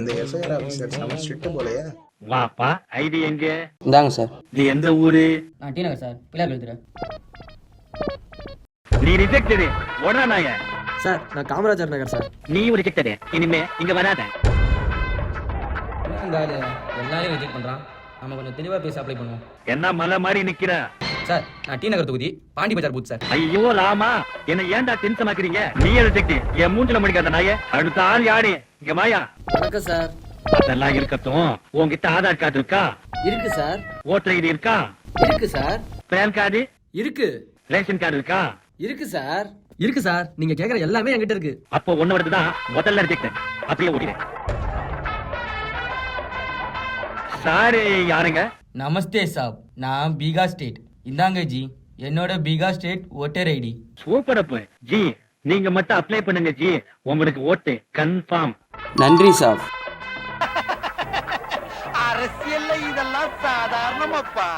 இந்த SIR officer செம strict போலயே. வாப்பா ஐடி எங்க? இந்தாங்க சார். நீ எந்த ஊரு? நான் டி நகர் சார் பிள்ளையார் எழுதுறேன் நீ ரிஜெக்டடு உடனே நாய சார் நான் காமராஜர் நகர் சார். நீ ரிஜெக்டடு இனிமே இங்க வராத. இந்த ஆளு? எல்லாரையும் ரிஜெக்ட் பண்ணுறான் நம்ம கொஞ்சம் தெளிவாக பேசி அப்ளை பண்ணுவோம். என்ன மலை மாதிரி நிக்கிற? சார் நான் டி நகர் தொகுதி பாண்டி பஜார் பூத் சார். ஐயோ ராமா என்ன ஏன்டா டென்ஷன் ஆக்குறீங்க நீ ரிஜெக்ட் என் மூஞ்சில முடிக்காத நாய? அடுத்த ஆள் யாரு? இங்க மாயா. வணக்கம் சார். அதெல்லாம் இருக்கட்டும். உன்கிட்ட ஆதார் கார்டு இருக்கா? இருக்கு சார். ஓட்டர் ஐடி இருக்கா? இருக்கு சார். PAN card? இருக்கு. ரேஷன் கார்டு இருக்கா? இருக்கு சார். இருக்கு சார். நீங்க கேக்குற எல்லாமே என்கிட்ட இருக்கு. அப்போ ஒண்ணு வருது தான் முதல்ல ரிஜெக்ட் அப்படியே ஓடிடு. சாரு யாருங்க? நமஸ்தே சாப். நான் பீகார் ஸ்டேட். இந்தாங்க ஜி என்னோட Bihar state voter ID. Super அப்ப. ஜி நீங்க மட்டும் அப்ளை பண்ணுங்க ஜி. உங்களுக்கு ஓட்டு கன்ஃபார்ம் நன்றி சார். அரசியல்ல இதெல்லாம் சாதாரணமாப்பா.